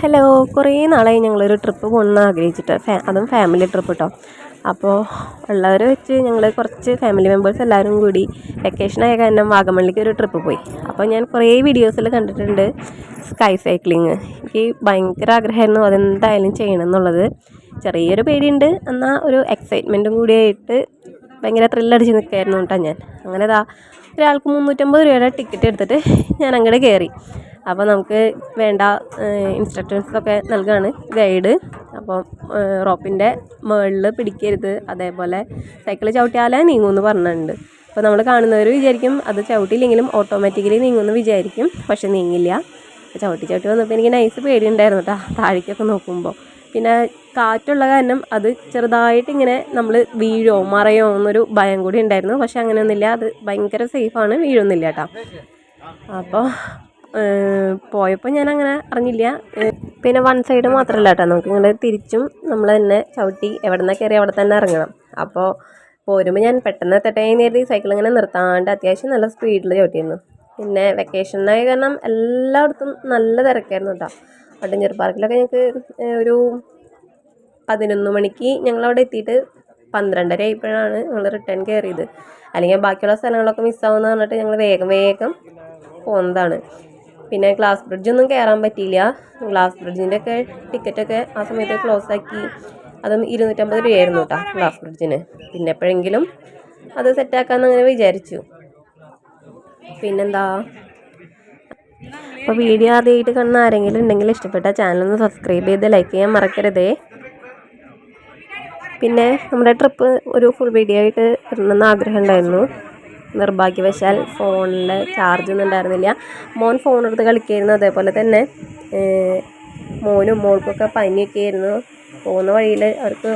Hello കുറേ നാളായി ഞങ്ങളൊരു ട്രിപ്പ് പോകണമെന്ന് ആഗ്രഹിച്ചിട്ട്. ഫാ അതും ഫാമിലി ട്രിപ്പ് കേട്ടോ അപ്പോൾ ഉള്ളവർ വെച്ച് ഞങ്ങൾ കുറച്ച് ഫാമിലി മെമ്പേഴ്സ് എല്ലാവരും കൂടി വെക്കേഷനായ കാരണം വാഗമണ്ണിലേക്ക് ഒരു ട്രിപ്പ് പോയി. അപ്പോൾ ഞാൻ കുറേ വീഡിയോസിൽ കണ്ടിട്ടുണ്ട് സ്കൈ സൈക്ലിങ് എനിക്ക് ഭയങ്കര ആഗ്രഹമായിരുന്നു അതെന്തായാലും ചെയ്യണം എന്നുള്ളത് ചെറിയൊരു പേടിയുണ്ട്. എന്നാൽ ഒരു എക്സൈറ്റ്മെന്റും കൂടിയായിട്ട് ഭയങ്കര ത്രില്ലടിച്ച് നിൽക്കുകയായിരുന്നു കേട്ടോ ഞാൻ. അങ്ങനെ ഇതാ ഒരാൾക്ക് മുന്നൂറ്റമ്പത് രൂപയുടെ ടിക്കറ്റ് എടുത്തിട്ട് ഞാൻ അങ്ങോട്ട് കയറി അപ്പോൾ നമുക്ക് വേണ്ട ഇൻസ്ട്രക്ഷൻസൊക്കെ നൽകുകയാണ് ഗൈഡ് അപ്പോൾ റോപ്പിന്റെ മുകളിൽ പിടിക്കരുത്. അതേപോലെ സൈക്കിൾ ചവിട്ടിയാലേ നീങ്ങുമെന്ന് പറഞ്ഞിട്ടുണ്ട്. അപ്പോൾ നമ്മൾ കാണുന്നവർ വിചാരിക്കും അത് ചവിട്ടിയില്ലെങ്കിലും ഓട്ടോമാറ്റിക്കലി നീങ്ങുമെന്ന് വിചാരിക്കും. പക്ഷെ നീങ്ങില്ല. ചവിട്ടി ചവിട്ടി വന്നപ്പോൾ എനിക്ക് നൈസ് പേടിയുണ്ടായിരുന്നു കേട്ടോ താഴേക്കൊക്കെ നോക്കുമ്പോൾ പിന്നെ കാറ്റുള്ള കാരണം അത് ചെറുതായിട്ട് ഇങ്ങനെ നമ്മൾ വീഴോ മറയോ എന്നൊരു ഭയം കൂടി ഉണ്ടായിരുന്നു. പക്ഷെ അങ്ങനെയൊന്നുമില്ല. അത് ഭയങ്കര സേഫാണ് വീഴൊന്നുമില്ല കേട്ടോ അപ്പോൾ പോയപ്പോൾ ഞാൻ അങ്ങനെ അറിഞ്ഞില്ല. പിന്നെ വൺ സൈഡ് മാത്രമല്ല കേട്ടോ നമുക്ക് ഇങ്ങനെ തിരിച്ചും നമ്മൾ തന്നെ ചവിട്ടി എവിടെ നിന്നാ കയറി അവിടെ തന്നെ ഇറങ്ങണം. അപ്പോൾ പോരുമ്പോൾ ഞാൻ പെട്ടെന്ന് എത്തട്ടെ കരുതി സൈക്കിൾ ഇങ്ങനെ നിർത്താണ്ട് അത്യാവശ്യം നല്ല സ്പീഡിൽ ചവിട്ടിയിരുന്നു പിന്നെ വെക്കേഷനായ കാരണം എല്ലായിടത്തും നല്ല തിരക്കായിരുന്നു കേട്ടോ അഡ്വഞ്ചർ പാർക്കിലൊക്കെ ഞങ്ങൾക്ക് ഒരു പതിനൊന്ന് മണിക്ക് ഞങ്ങളവിടെ എത്തിയിട്ട് പന്ത്രണ്ടര ആയപ്പോഴാണ് ഞങ്ങൾ റിട്ടേൺ കയറിയത് അല്ലെങ്കിൽ ബാക്കിയുള്ള സ്ഥലങ്ങളൊക്കെ മിസ്സാവുമെന്ന് പറഞ്ഞിട്ട് ഞങ്ങൾ വേഗം വേഗം പോകുന്നതാണ് പിന്നെ ഗ്ലാസ് ബ്രിഡ്ജൊന്നും കയറാൻ പറ്റിയില്ല. ഗ്ലാസ് ബ്രിഡ്ജിന്റെ ഒക്കെ ടിക്കറ്റൊക്കെ ആ സമയത്ത് ക്ലോസ് ആക്കി. അതും ഇരുന്നൂറ്റമ്പത് രൂപയായിരുന്നു കേട്ടോ ഗ്ലാസ് ബ്രിഡ്ജിന്. പിന്നെ എപ്പോഴെങ്കിലും അത് സെറ്റാക്കാമെന്ന് അങ്ങനെ വിചാരിച്ചു. പിന്നെന്താ? അപ്പോൾ വീഡിയോ ആദ്യമായിട്ട് കാണുന്ന ആരെങ്കിലും ഉണ്ടെങ്കിൽ ഇഷ്ടപ്പെട്ട ചാനലൊന്ന് സബ്സ്ക്രൈബ് ചെയ്ത് ലൈക്ക് ചെയ്യാൻ മറക്കരുതേ. പിന്നെ നമ്മുടെ ട്രിപ്പ് ഒരു ഫുൾ വീഡിയോ ആയിട്ട് ഇടണമെന്ന് ആഗ്രഹം ഉണ്ടായിരുന്നു. നിർഭാഗ്യവശാൽ ഫോണിൽ ചാർജ് ഒന്നും ഉണ്ടായിരുന്നില്ല. മോൻ ഫോൺ എടുത്ത് കളിക്കായിരുന്നു. അതേപോലെ തന്നെ മോനും മോൾക്കൊക്കെ പനിയൊക്കെ ആയിരുന്നു. പോകുന്ന വഴിയിൽ അവർക്ക്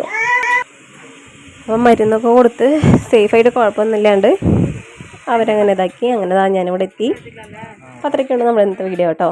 അപ്പം മരുന്നൊക്കെ കൊടുത്ത് സേഫായിട്ട് കുഴപ്പമൊന്നുമില്ലാണ്ട് അവരങ്ങനെ ഇതാക്കി. അങ്ങനെ ഞാനിവിടെ എത്തി. അപ്പോൾ അത്രയൊക്കെയാണ് നമ്മുടെ ഇന്നത്തെ വീഡിയോ കേട്ടോ